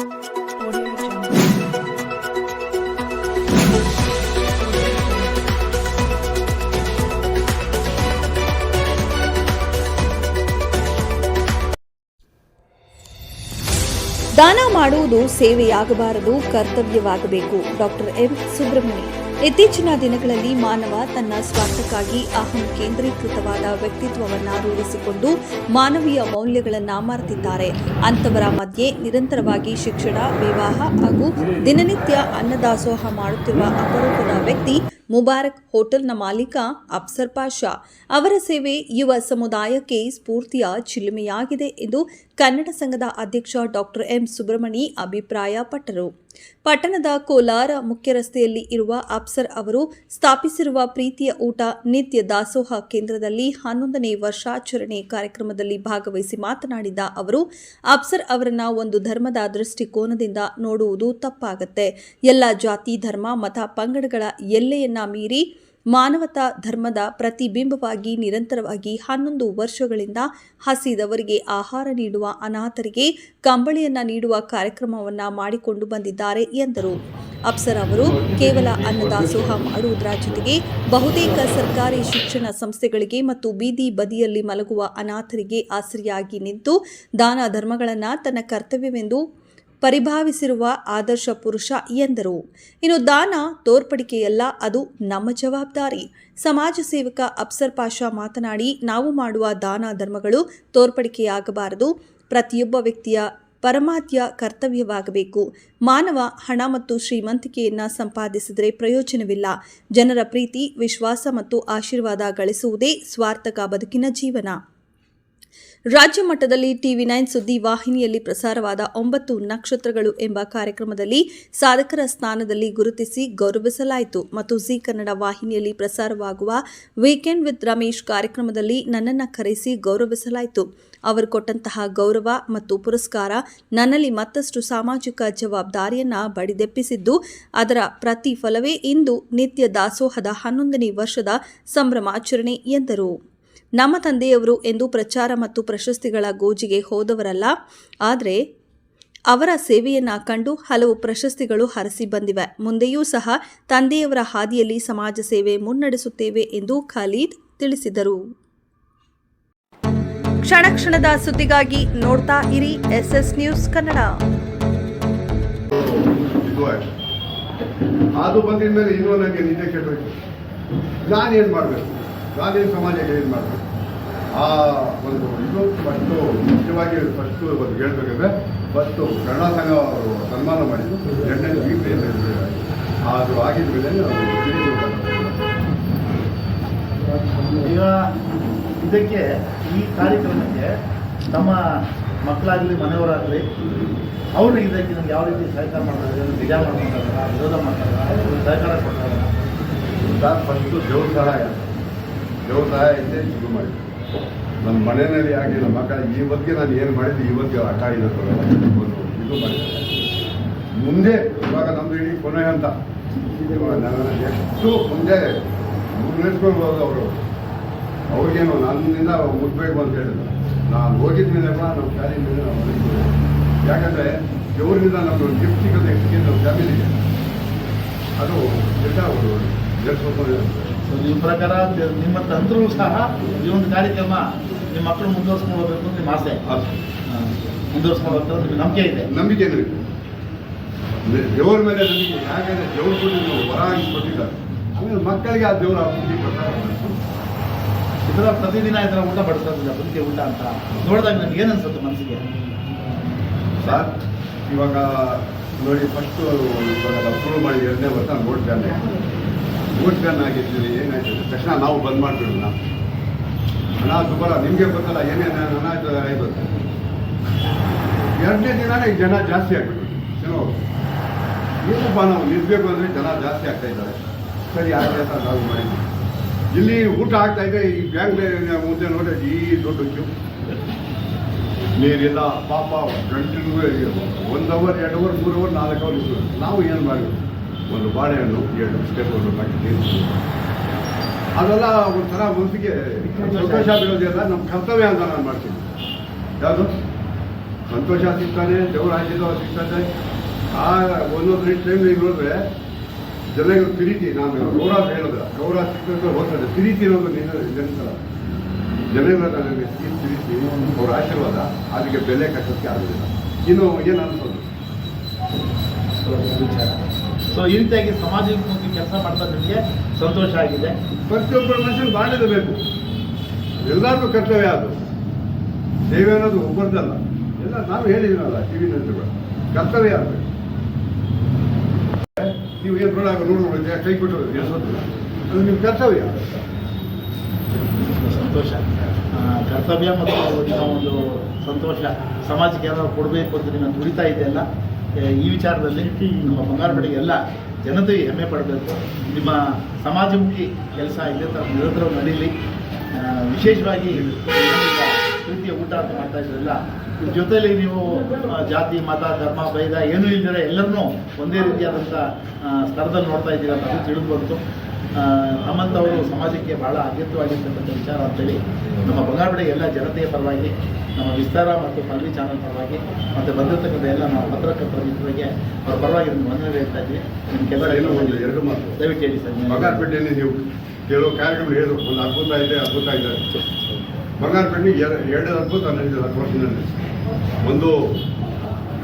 ದಾನ ಮಾಡುವುದು ಸೇವೆಯಾಗಬಾರದು ಕರ್ತವ್ಯವಾಗಬೇಕು. Doctor M. ಸುಬ್ರಹ್ಮಣಿ ಇತ್ತೀಚಿನ ದಿನಗಳಲ್ಲಿ ಮಾನವ ತನ್ನ ಸ್ವಾರ್ಥಕ್ಕಾಗಿ ಅಹಂ ಕೇಂದ್ರೀಕೃತವಾದ ವ್ಯಕ್ತಿತ್ವವನ್ನು ರೂಢಿಸಿಕೊಂಡು ಮಾನವೀಯ ಮೌಲ್ಯಗಳನ್ನು ಮರೆತಿದ್ದಾರೆ. ಅಂತವರ ಮಧ್ಯೆ ನಿರಂತರವಾಗಿ ಶಿಕ್ಷಣ, ವಿವಾಹ ಹಾಗೂ ದಿನನಿತ್ಯ ಅನ್ನದಾಸೋಹ ಮಾಡುತ್ತಿರುವ ಅಪರೂಪದ ವ್ಯಕ್ತಿ ಮುಬಾರಕ್ ಹೋಟೆಲ್ನ ಮಾಲೀಕ ಅಫ್ಸರ್ ಪಾಷಾ ಅವರ ಸೇವೆ ಯುವ ಸಮುದಾಯಕ್ಕೆ ಸ್ಫೂರ್ತಿಯ ಚಿಲುಮೆಯಾಗಿದೆ ಎಂದು ಕನ್ನಡ ಸಂಘದ ಅಧ್ಯಕ್ಷ ಡಾಕ್ಟರ್ ಎಂ ಸುಬ್ರಹ್ಮಣಿ ಅಭಿಪ್ರಾಯಪಟ್ಟರು. ಪಟ್ಟಣದ ಕೋಲಾರ ಮುಖ್ಯ ರಸ್ತೆಯಲ್ಲಿ ಇರುವ ಅಪ್ಸರ್ ಅವರು ಸ್ಥಾಪಿಸಿರುವ ಪ್ರೀತಿಯ ಊಟ, ನಿತ್ಯ ದಾಸೋಹ ಕೇಂದ್ರದಲ್ಲಿ ಹನ್ನೊಂದನೇ ವರ್ಷಾಚರಣೆ ಕಾರ್ಯಕ್ರಮದಲ್ಲಿ ಭಾಗವಹಿಸಿ ಮಾತನಾಡಿದ ಅವರು ಅಪ್ಸರ್ ಅವರನ್ನ ಒಂದು ಧರ್ಮದ ದೃಷ್ಟಿಕೋನದಿಂದ ನೋಡುವುದು ತಪ್ಪಾಗತ್ತೆ. ಎಲ್ಲ ಜಾತಿ, ಧರ್ಮ, ಮತ, ಪಂಗಡಗಳ ಎಲ್ಲೆಯನ್ನ ಮೀರಿ ಮಾನವತಾ ಧರ್ಮದ ಪ್ರತಿಬಿಂಬವಾಗಿ ನಿರಂತರವಾಗಿ ಹನ್ನೊಂದು ವರ್ಷಗಳಿಂದ ಹಸಿದವರಿಗೆ ಆಹಾರ ನೀಡುವ ಅನಾಥರಿಗೆ ಕಂಬಳಿಯನ್ನ ನೀಡುವ ಕಾರ್ಯಕ್ರಮವನ್ನು ಮಾಡಿಕೊಂಡು ಬಂದಿದ್ದಾರೆ ಎಂದರು. ಅಪ್ಸರ್ ಅವರು ಕೇವಲ ಅನ್ನದಾಸೋಹ ಮಾಡುವುದರ ಜೊತೆಗೆ ಬಹುತೇಕ ಸರ್ಕಾರಿ ಶಿಕ್ಷಣ ಸಂಸ್ಥೆಗಳಿಗೆ ಮತ್ತು ಬೀದಿ ಬದಿಯಲ್ಲಿ ಮಲಗುವ ಅನಾಥರಿಗೆ ಆಸರಿಯಾಗಿ ನಿಂತು ದಾನ ಧರ್ಮಗಳನ್ನು ತನ್ನ ಕರ್ತವ್ಯವೆಂದು ಪರಿಭಾವಿಸಿರುವ ಆದರ್ಶ ಪುರುಷ ಎಂದರು. ಇನ್ನು ದಾನ, ತೋರ್ಪಡಿಕೆಯಲ್ಲ, ಅದು ನಮ್ಮ ಜವಾಬ್ದಾರಿ. ಸಮಾಜ ಸೇವಕ ಅಪ್ಸರ್ ಪಾಷಾ ಮಾತನಾಡಿ, ನಾವು ಮಾಡುವ ದಾನ ಧರ್ಮಗಳು ತೋರ್ಪಡಿಕೆಯಾಗಬಾರದು. ಪ್ರತಿಯೊಬ್ಬ ವ್ಯಕ್ತಿಯ ಪರಮಾತ್ಯ ಕರ್ತವ್ಯವಾಗಬೇಕು. ಮಾನವ ಹಣ ಮತ್ತು ಶ್ರೀಮಂತಿಕೆಯನ್ನು ಸಂಪಾದಿಸಿದರೆ ಪ್ರಯೋಜನವಿಲ್ಲ. ಜನರ ಪ್ರೀತಿ, ವಿಶ್ವಾಸ ಮತ್ತು ಆಶೀರ್ವಾದ ಗಳಿಸುವುದೇ ಸ್ವಾರ್ಥಕ ಬದುಕಿನ ಜೀವನ. ರಾಜ್ಯ ಮಟ್ಟದಲ್ಲಿ ಟಿವಿ ನೈನ್ ಸುದ್ದಿ ವಾಹಿನಿಯಲ್ಲಿ ಪ್ರಸಾರವಾದ ಒಂಬತ್ತು ನಕ್ಷತ್ರಗಳು ಎಂಬ ಕಾರ್ಯಕ್ರಮದಲ್ಲಿ ಸಾಧಕರ ಸ್ಥಾನದಲ್ಲಿ ಗುರುತಿಸಿ ಗೌರವಿಸಲಾಯಿತು ಮತ್ತು ಜಿ ಕನ್ನಡ ವಾಹಿನಿಯಲ್ಲಿ ಪ್ರಸಾರವಾಗುವ ವೀಕೆಂಡ್ ವಿತ್ ರಮೇಶ್ ಕಾರ್ಯಕ್ರಮದಲ್ಲಿ ನನ್ನನ್ನು ಕರೆಸಿ ಗೌರವಿಸಲಾಯಿತು. ಅವರು ಕೊಟ್ಟಂತಹ ಗೌರವ ಮತ್ತು ಪುರಸ್ಕಾರ ನನ್ನಲ್ಲಿ ಮತ್ತಷ್ಟು ಸಾಮಾಜಿಕ ಜವಾಬ್ದಾರಿಯನ್ನು ಬಡಿದೆಪ್ಪಿಸಿದ್ದು, ಅದರ ಪ್ರತಿಫಲವೇ ಇಂದು ನಿತ್ಯ ದಾಸೋಹದ ಹನ್ನೊಂದನೇ ವರ್ಷದ ಸಂಭ್ರಮಾಚರಣೆ ಎಂದರು. ನಮ್ಮ ತಂದೆಯವರು ಎಂದು ಪ್ರಚಾರ ಮತ್ತು ಪ್ರಶಸ್ತಿಗಳ ಗೋಜಿಗೆ ಹೋದವರಲ್ಲ, ಆದರೆ ಅವರ ಸೇವೆಯನ್ನು ಕಂಡು ಹಲವು ಪ್ರಶಸ್ತಿಗಳು ಹರಸಿ ಬಂದಿವೆ. ಮುಂದೆಯೂ ಸಹ ತಂದೆಯವರ ಹಾದಿಯಲ್ಲಿ ಸಮಾಜ ಸೇವೆ ಮುನ್ನಡೆಸುತ್ತೇವೆ ಎಂದು ಖಾಲೀದ್ ತಿಳಿಸಿದರು. ಕ್ಷಣ ಕ್ಷಣದ ಸುದ್ದಿಗಾಗಿ ನೋಡ್ತಾ ಇರಿ ಎಸ್ಎಸ್ ಎಸ್ ನ್ಯೂಸ್ ಕನ್ನಡ. ಅದು ಇನ್ನೂ ನನಗೆ ನಿದ್ದೆ ಕೆಟ್ಟೋಯ್ತು. ನಾನೇನು ಮಾಡಬೇಕು? ನಾನೇನು ಸಮಾಜ ಏನು ಮಾಡಬೇಕು? ಆ ಒಂದು ಇದು ಫಸ್ಟು ಮುಖ್ಯವಾಗಿ ಫಸ್ಟು ಒಂದು ಹೇಳ್ಬೇಕಂದ್ರೆ ಫಸ್ಟು ಕನ್ನಡ ಸಂಘ ಅವರು ಸನ್ಮಾನ ಮಾಡಿದ್ದು ಎರಡನೇ ಎಸ್ ಅದು ಆಗಿದ ಮೇಲೆ ಈಗ ಇದಕ್ಕೆ ಈ ಕಾರ್ಯಕ್ರಮಕ್ಕೆ ನಮ್ಮ ಮಕ್ಕಳಾಗಲಿ ಮನೆಯವರಾಗಲಿ ಅವರು ಇದಕ್ಕೆ ನಮ್ಗೆ ಯಾವ ರೀತಿ ಸಹಕಾರ ಮಾಡ್ತಾರೆ? ನಿಜ ಮಾಡ್ತಾರೆ ವಿರೋಧ ಮಾಡ್ತಾರ? ಸಹಕಾರ ಕೊಡ್ತಾರ? ಫಸ್ಟು ದೇವಸ್ಥಾನ ದೇವ್ರ ಸಹಾಯ ಇದ್ದೇ ಶುರು ಮಾಡಿದ್ದು ನನ್ನ ಮನೆಯಲ್ಲಿ ಆಗಿ ನಮ್ಮ ಮಕ್ಕಳ ಈ ಬಗ್ಗೆ ನಾನು ಏನು ಮಾಡಿದ್ದೆ, ಈ ಬಗ್ಗೆ ಆಟ ಇದೆ ಇದು ಮಾಡಿದೆ ಮುಂದೆ, ಇವಾಗ ನಮ್ದು ಇಡೀ ಕೊನೆ ಅಂತ ಎಷ್ಟು ಮುಂದೆ ಮುನ್ನಡೆಸ್ಕೊಳ್ಬೋದು ಅವರು. ಅವ್ರಿಗೇನು, ನನ್ನಿಂದ ಮುಟ್ಬೇಕು ಅಂತ ಹೇಳಿದ್ರು. ನಾನು ಹೋಗಿದ ಮೇಲೆ ನಮ್ಮ ಫ್ಯಾಮಿಲಿ ಮೇಲೆ ನಾವು. ಯಾಕಂದರೆ ದೇವರಿಂದ ನಮ್ಮದು ಗಿಫ್ಟ್ ಸಿಗೋದು ನಮ್ಮ ಫ್ಯಾಮಿಲಿಗೆ ಅದು ಎಲ್ಲ ಅವರು. ನಡೆಸ್ಬೇಕು ನಿಮ್ಮ ಪ್ರಕಾರ ನಿಮ್ಮ ತಂತ್ರವು ಸಹ ಈ ಒಂದು ಕಾರ್ಯಕ್ರಮ ನಿಮ್ಮ ಮಕ್ಕಳು ಮುಂದುವರ್ಸ್ಕೊಂಡು ಹೋಗ್ಬೇಕು ಅಂತ ನಿಮ್ಮ ಆಸೆ. ಮುಂದುವರ್ಸ್ಕೊಂಡು ಹೋಗ್ತಾರೆ ನಿಮಗೆ ನಂಬಿಕೆ ಇದೆ. ನಂಬಿಕೆ ಇದೆ. ದೇವ್ರ ಮೇಲೆ ನಂಬಿಕೆ ಯಾಕಂದ್ರೆ ದೇವ್ರ ಕೊಟ್ಟಿದ್ದು ವರ ಆಗಿ ಕೊಟ್ಟಿದ್ದಾರೆ. ಆಮೇಲೆ ಮಕ್ಕಳಿಗೆ ಆ ದೇವರ ಬುದ್ಧಿ ಕೊಡ್ತಾರೆ. ಇದರ ಪ್ರತಿದಿನ ಇದರ ಊಟ ಬಡಿಸೋದಿಲ್ಲ ಬುದ್ಧಿ ಊಟ ಅಂತ ನೋಡಿದಾಗ ನನಗೆ ಏನು ಅನ್ಸುತ್ತೆ ಮನಸ್ಸಿಗೆ? ಸರ್ ಇವಾಗ ನೋಡಿ ಫಸ್ಟು ಇವಾಗ ಅಪ್ರೂವ್ ಮಾಡಿ ಎರಡನೇ ವರ್ಷ ನೋಟ್ ನೋಟ್ ಬ್ಯಾನ್ ಆಗಿದ್ದೀವಿ ಏನಾಯ್ತು ತಕ್ಷಣ ನಾವು ಬಂದ್ ಮಾಡಿಬಿಡೋಣ. ಹಣ ದುಬಾರ ನಿಮಗೆ ಗೊತ್ತಲ್ಲ ಏನೇನು ಹಣ ಆಯ್ತು ಎರಡನೇ ದಿನನೇ ಜನ ಜಾಸ್ತಿ ಆಗ್ಬಿಟ್ಟು ಏನೋ ಏನಪ್ಪ ನಾವು ನಿಲ್ಬೇಕು ಅಂದರೆ ಜನ ಜಾಸ್ತಿ ಆಗ್ತಾ ಇದ್ದಾರೆ. ಸರಿ ಆಗಲಿ ಅಂತ ನಾವು ಮಾಡಿದ್ವಿ ಇಲ್ಲಿ ಊಟ ಆಗ್ತಾ ಇದೆ, ಈ ಬ್ಯಾಂಕ್ ಮುಂದೆ ನೋಡಿ ಈ ದೊಡ್ಡ ಕ್ಯೂ ನೀರಿಲ್ಲ, ಪಾಪ ಗಂಟೆಗೂ ಒಂದು ಅವರ್ ಎರಡು ಅವರ್ ಮೂರು ಅವರ್ ನಾಲ್ಕು ಅವರ್ ನಾವು ಏನು ಮಾಡಬೇಕು? ಒಂದು ಬಾಳೆಹಣ್ಣು, ಎರಡು ಪ್ಯಾಕೆಟ್ ನೀರು. ಅದೆಲ್ಲ ಒಂಥರ ಮನಸ್ಸಿಗೆ ಸಂತೋಷ ಬೀಳೋದೆಲ್ಲ ನಮ್ಮ ಕರ್ತವ್ಯ ಅಂತ ನಾನು ಮಾಡ್ತೀನಿ. ಯಾವುದು? ಸಂತೋಷ ಸಿಗ್ತಾನೆ, ದೇವರ ಆಶೀರ್ವಾದ ಸಿಗ್ತಾನೆ. ಆ ಒಂದೊಂದು ಟೈಮ್ ಈಗ ನೋಡಿದ್ರೆ ಜನಗಳು ಪ್ರೀತಿ ನಾನು ಗೌರವ ಹೇಳಿದ್ರೆ ಗೌರವ ಸಿಕ್ಕಂತ ಹೋಗ್ತದೆ ಪ್ರೀತಿ ಅನ್ನೋದು ನಿನ್ನ ಜನಗಳ ನನಗೆ ಪ್ರೀತಿ ಅವರ ಆಶೀರ್ವಾದ ಅದಕ್ಕೆ ಬೆಲೆ ಕಟ್ಟೋಕ್ಕೆ ಆಗೋದಿಲ್ಲ ಇನ್ನು ಏನು ಅನ್ಸೋದು? ಸೊ ಈ ರೀತಿಯಾಗಿ ಸಮಾಜಕ್ಕೆ ಕೆಲಸ ಮಾಡ್ತಾ ನಿಮಗೆ ಸಂತೋಷ ಆಗಿದೆ. ಪ್ರತಿಯೊಬ್ಬರ ಬಾಣ್ಯದ ಬೇಕು ಎಲ್ಲರಿಗೂ ಕರ್ತವ್ಯ ಅದು. ಸೇವೆ ಅನ್ನೋದು ಒಬ್ಬರದಲ್ಲ. ಎಲ್ಲ ನಾವು ಹೇಳಿದ್ದೀನಲ್ಲ ಟಿ ವಿ ಕರ್ತವ್ಯ ಅದು. ನೀವು ಏನು ನೋಡಾಗ ನೋಡ್ಬೋದು ಕೈ ಕೊಟ್ಟರು ಎಲ್ಸೋದಿಲ್ಲ ಅದು ನಿಮ್ಮ ಕರ್ತವ್ಯ. ಸಂತೋಷ. ಕರ್ತವ್ಯ ಮತ್ತು ಒಂದು ಸಂತೋಷ. ಸಮಾಜಕ್ಕೆ ಏನಾದ್ರು ಕೊಡಬೇಕು ಅಂತ ನಿಮ್ಮ ದುಡಿತಾ ಇದೆಯಲ್ಲ? ಈ ವಿಚಾರದಲ್ಲಿ ನಮ್ಮ ಬಂಗಾರಪೇಟೆಗೆ ಎಲ್ಲ ಜನತೆ ಹೆಮ್ಮೆ ಪಡಬೇಕು. ನಿಮ್ಮ ಸಮಾಜಮುಖಿ ಕೆಲಸ ಇದೆ ಥರ ನಿರಂತರ ನಡೀಲಿ. ವಿಶೇಷವಾಗಿ ಪ್ರೀತಿಯ ಊಟ ಅಂತ ಮಾಡ್ತಾ ಇದ್ರಲ್ಲ ಇದ್ರ ಜೊತೆಯಲ್ಲಿ ನೀವು ಜಾತಿ, ಮತ, ಧರ್ಮ, ಭೇದ, ಏನೂ ಇಲ್ಲದಿರೋ ಎಲ್ಲರನ್ನೂ ಒಂದೇ ರೀತಿಯಾದಂಥ ಸ್ಥಳದಲ್ಲಿ ನೋಡ್ತಾ ಇದ್ದೀರ ಅಂತ ತಿಳಿದು ಬಂತು. ಆ, ನಮ್ಮಂಥವರು ಸಮಾಜಕ್ಕೆ ಬಹಳ ಅಗತ್ಯವಾಗಿರ್ತಕ್ಕಂಥ ವಿಚಾರ ಅಂತೇಳಿ ನಮ್ಮ ಬಂಗಾರಪಡೆ ಎಲ್ಲ ಜನತೆಯ ಪರವಾಗಿ ನಮ್ಮ ವಿಸ್ತಾರ ಮತ್ತು ಪಲ್ವಿ ಚಾನಲ್ ಪರವಾಗಿ ಮತ್ತು ಬಂದಿರತಕ್ಕಂಥ ಎಲ್ಲ ನಮ್ಮ ಪತ್ರಕರ್ತರ ಮಿತ್ರರಿಗೆ ಅವ್ರ ಪರವಾಗಿ ನಿಮ್ಗೆ ಮನವಿ ಹೇಳ್ತಾ ಏನು ಒಂದು ಎರಡು ಮಾತು. ದಯವಿಟ್ಟು ಹೇಳಿ ಸರ್ ಬಂಗಾರಪೇಟೆಯಲ್ಲಿ ನೀವು ಕೆಲವು ಕಾರ್ಯಕ್ರಮ ಹೇಳಿದ್ರು ಒಂದು ಅದ್ಭುತ ಇದೆ ಅದ್ಭುತ ಇದೆ. ಬಂಗಾರಪೇಟೆ ಎರಡು ಅದ್ಭುತ ನಡೆದಿದೆ ಹತ್ತು ವರ್ಷದಲ್ಲಿ ಒಂದು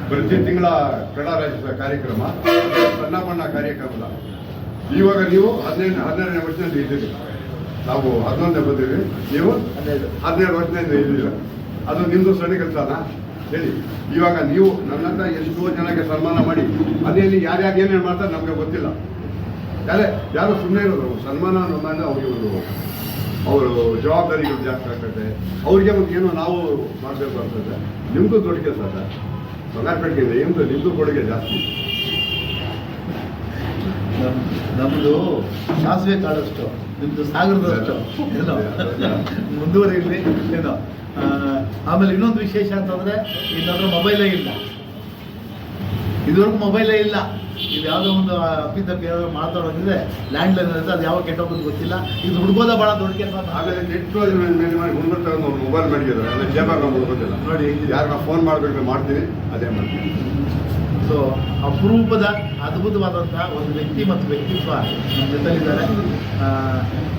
ಪ್ರತಿ ತಿಂಗಳ ಕ್ರೀಡಾ ರಾಜ್ಯದ ಕಾರ್ಯಕ್ರಮ ಸಣ್ಣ ಬಣ್ಣ ಕಾರ್ಯಕ್ರಮದ. ಇವಾಗ ನೀವು ಹದಿನೆಂಟು ಹನ್ನೆರಡನೇ ವರ್ಷದಿಂದ ಇದ್ದೀರಿ. ನಾವು ಹನ್ನೊಂದನೇ ಬಂದಿವಿ ನೀವು ಹದಿನೇಳು ವರ್ಷದಿಂದ ಇದ್ದೀರ? ಅದು ನಿಮ್ಮದು ಸಣ್ಣ ಕೆಲಸನ? ಹೇಳಿ. ಇವಾಗ ನೀವು ನನ್ನಂತ ಎಷ್ಟೋ ಜನಕ್ಕೆ ಸನ್ಮಾನ ಮಾಡಿ ಮನೆಯಲ್ಲಿ ಯಾರ್ಯಾರು ಏನೇನು ಮಾಡ್ತಾರೆ ನಮಗೆ ಗೊತ್ತಿಲ್ಲ. ಯಾರೇ ಯಾರು ಸುಮ್ಮನೆ ಇರೋದು ಸನ್ಮಾನ ಅನ್ನೋದಾಗ ಅವ್ರಿಗೆ ಒಂದು ಅವರು ಜವಾಬ್ದಾರಿಗಳು ಜಾಸ್ತಿ ಆಗ್ತದೆ. ಅವ್ರಿಗೆ ಒಂದು ಏನೋ ನಾವು ಮಾಡಬೇಕು ಅಂತಂದರೆ ನಿಮ್ಮದು ದೊಡ್ಡ ಕೆಲಸ ಸರ್ ಬಂಗಾರಪೇಟೆಯಿಂದ ನಿಮ್ಮದು ನಿಮ್ಮದು ಕೊಡುಗೆ ಜಾಸ್ತಿ. ನಮ್- ನಮ್ದು ಸಾಸಿವೆ ಕಾಡಷ್ಟು ನಿಮ್ದು ಸಾಗರದಷ್ಟು. ಏನೋ ಮುಂದುವರಿಲಿ ಏನೋ. ಆಮೇಲೆ ಇನ್ನೊಂದು ವಿಶೇಷ ಅಂತಂದ್ರೆ ಇನ್ನೊಂದು ಮೊಬೈಲೇ ಇಲ್ಲ. ಇದುವರೆಗೂ ಮೊಬೈಲೇ ಇಲ್ಲ. ಇದು ಯಾವುದೋ ಒಂದು ಅಪ್ಪಿತಪ್ಪಿ ಯಾವ್ದೋ ಮಾತಾಡೋದಿದ್ರೆ ಲ್ಯಾಂಡ್ ಲೈನ್ ಇರುತ್ತೆ ಅದು ಯಾವ ಕೆಟ್ಟೋಗೋದು ಗೊತ್ತಿಲ್ಲ. ಇದು ಹುಡ್ಬೋದ ಭಾಳ ದೊಡ್ಡ ಕೆಲಸ ಆಮೇಲೆ ನೆಟ್ ಮೇಲೆ ಮಾಡಿ ಹುಡುಗರ ಒಂದು ಮೊಬೈಲ್ ಮಾಡಿದ್ದಾರೆ. ಅಲ್ಲ ಜೇಬಾಗ ಗೊತ್ತಿಲ್ಲ. ನೋಡಿ. ಯಾರು ಫೋನ್ ಮಾಡಬೇಕು ಮಾಡ್ತೀನಿ ಅದೇ ಮಾಡ್ತೀನಿ. ಸೊ ಅಪರೂಪದ, ಅದ್ಭುತವಾದಂತಹ ಒಂದು ವ್ಯಕ್ತಿ ಮತ್ತು ವ್ಯಕ್ತಿತ್ವ ನಮ್ಮ ಜೊತೆಲಿದ್ದಾರೆ.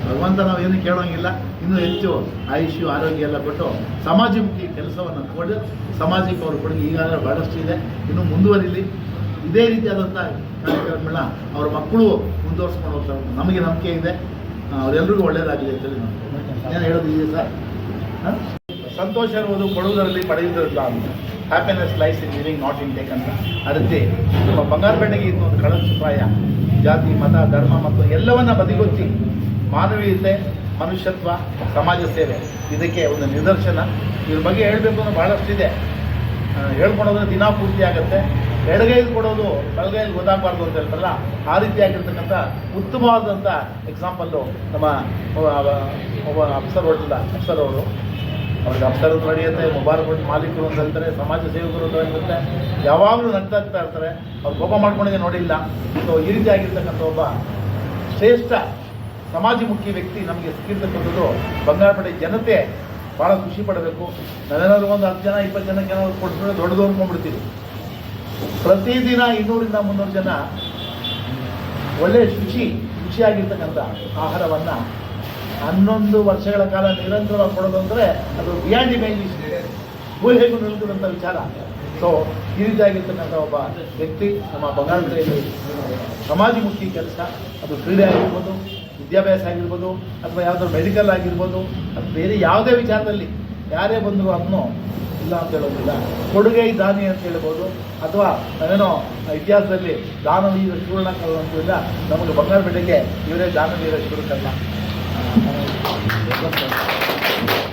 ಭಗವಂತ ನಾವು ಏನು ಕೇಳೋಂಗಿಲ್ಲ. ಇನ್ನೂ ಹೆಚ್ಚು ಆಯುಷ್ಯು, ಆರೋಗ್ಯ ಎಲ್ಲ ಕೊಟ್ಟು ಸಮಾಜಮುಖಿ ಕೆಲಸವನ್ನು ಕೊಡು ಸಮಾಜಕ್ಕೆ ಅವರು ಕೊಡುಗೆ ಈಗಾಗಲೇ ಬಹಳಷ್ಟು ಇದೆ. ಇನ್ನು ಮುಂದುವರಿಲಿ. ಇದೇ ರೀತಿಯಾದಂಥ ಕಾರ್ಯಕ್ರಮಗಳನ್ನ ಅವ್ರ ಮಕ್ಕಳು ಮುಂದುವರ್ಸ್ಕೊಂಡು ಹೋಗ್ತಾರೆ ನಮಗೆ ನಂಬಿಕೆ ಇದೆ. ಅವರೆಲ್ಲರಿಗೂ ಒಳ್ಳೆಯದಾಗಲಿ ಅಂತೇಳಿ ನಾನು ಏನು ಹೇಳೋದಿದೆ ಸರ್? ಹ? ಸಂತೋಷ ಇರುವುದು ಕೊಡುವುದರಲ್ಲಿ ಪಡೆಯುವುದರಲ್ಲ ಅಂತ. Happiness life in living not in take ಅಂತ ಅದಕ್ಕೆ ನಮ್ಮ ಬಂಗಾರಪೇಟೆಗೆ ಇದು ಒಂದು ಕಳಶಪ್ರಾಯ ಜಾತಿ, ಮತ, ಧರ್ಮ ಮತ್ತು ಎಲ್ಲವನ್ನ ಬದಿಗೊತ್ತಿ ಮಾನವೀಯತೆ, ಮನುಷ್ಯತ್ವ, ಸಮಾಜ ಸೇವೆ. ಇದಕ್ಕೆ ಒಂದು ನಿದರ್ಶನ. ಇದ್ರ ಬಗ್ಗೆ ಹೇಳಬೇಕು ಅಂದ್ರೆ ಭಾಳಷ್ಟಿದೆ ಇದೆ ಹೇಳ್ಕೊಡೋದ್ರೆ ದಿನ ಪೂರ್ತಿ ಆಗುತ್ತೆ. ಎಡಗೈದು ಕೊಡೋದು ಬಲಗೈಲಿ ಗೊತ್ತಾಗಬಾರ್ದು ಅಂತ ಹೇಳ್ತಾರಲ್ಲ, ಆ ರೀತಿಯಾಗಿರ್ತಕ್ಕಂಥ ಉತ್ತಮವಾದಂಥ ಎಕ್ಸಾಂಪಲ್ಲು ನಮ್ಮ ಅಫ್ಸರ್ ಹೊರಟಿಲ್ಲ ಅಫ್ಸರ್ ಅವರು. ಅವ್ರಿಗೆ ಅಫ್ಸರ್ ಅಂತ ನಡೆಯುತ್ತೆ ಕೊಟ್ಟು ಮಾಲೀಕರು ಅಂತ ಹೇಳ್ತಾರೆ, ಸಮಾಜ ಸೇವಕರು ಅಂತ ಹೇಳ್ತಾರೆ, ಯಾವಾಗಲೂ ನಗ್ತಾ ಇರ್ತಾ ಇರ್ತಾರೆ. ಅವ್ರು ಕೋಪ ಮಾಡ್ಕೊಂಡಿದ್ದೆ ನೋಡಿಲ್ಲ. ಸೊ ಈ ರೀತಿ ಆಗಿರ್ತಕ್ಕಂಥ ಒಬ್ಬ ಶ್ರೇಷ್ಠ ಸಮಾಜಮುಖಿ ವ್ಯಕ್ತಿ ನಮಗೆ ಸಿಕ್ಕಿರ್ತಕ್ಕಂಥದ್ದು ಬಂಗಾರಪಡೆ ಜನತೆ. ಭಾಳ ಖುಷಿ ಪಡಬೇಕು. ನಾನೇನಾದ್ರು ಒಂದು ಹತ್ತು ಜನ, ಇಪ್ಪತ್ತು ಜನಕ್ಕೆ ಏನಾದ್ರು ದೊಡ್ಡ ದೊಡ್ಡದು ಅಂದ್ಕೊಂಡ್ಬಿಡ್ತೀವಿ. ಪ್ರತಿದಿನ ಇನ್ನೂರಿಂದ ಮುನ್ನೂರು ಜನ ಒಳ್ಳೆಯ ಶುಚಿ ರುಚಿಯಾಗಿರ್ತಕ್ಕಂಥ ಆಹಾರವನ್ನು ಹನ್ನೊಂದು ವರ್ಷಗಳ ಕಾಲ ನಿರಂತರವಾಗಿ ಕೊಡೋದು ಅಂದರೆ ಅದು ಬಿಯಾಂಡ್ ಇಮೇಜಿನೇಷನ್ ಊಹೆಗೂ ನಿಲ್ತದಂಥ ವಿಚಾರ. ಸೊ ಈ ರೀತಿಯಾಗಿರ್ತಕ್ಕಂಥ ಒಬ್ಬ ವ್ಯಕ್ತಿ ನಮ್ಮ ಬಂಗಾಳದಲ್ಲಿ ಸಮಾಜಮುಖಿ ಕೆಲಸ. ಅದು ಕ್ರೀಡೆ ಆಗಿರ್ಬೋದು, ವಿದ್ಯಾಭ್ಯಾಸ ಆಗಿರ್ಬೋದು, ಅಥವಾ ಯಾವುದಾದ್ರು ಮೆಡಿಕಲ್ ಆಗಿರ್ಬೋದು ಅಥವಾ ಬೇರೆ ಯಾವುದೇ ವಿಚಾರದಲ್ಲಿ ಯಾರೇ ಬಂದರೂ ಅದನ್ನು ಇಲ್ಲ ಅಂತ ಹೇಳೋದಿಲ್ಲ. ಕೊಡುಗೆ ದಾನಿ ಅಂತ ಹೇಳ್ಬೋದು, ಅಥವಾ ನಾವೇನೋ ಇತಿಹಾಸದಲ್ಲಿ ದಾನವೀರ ಶೂರ್ಣಕಲ್ಲ ಅಂತಿಲ್ಲ ನಮಗೆ ಬಂಗಾರಪೇಟೆಗೆ ಇವರೇ ದಾನವೀರ Obrigado.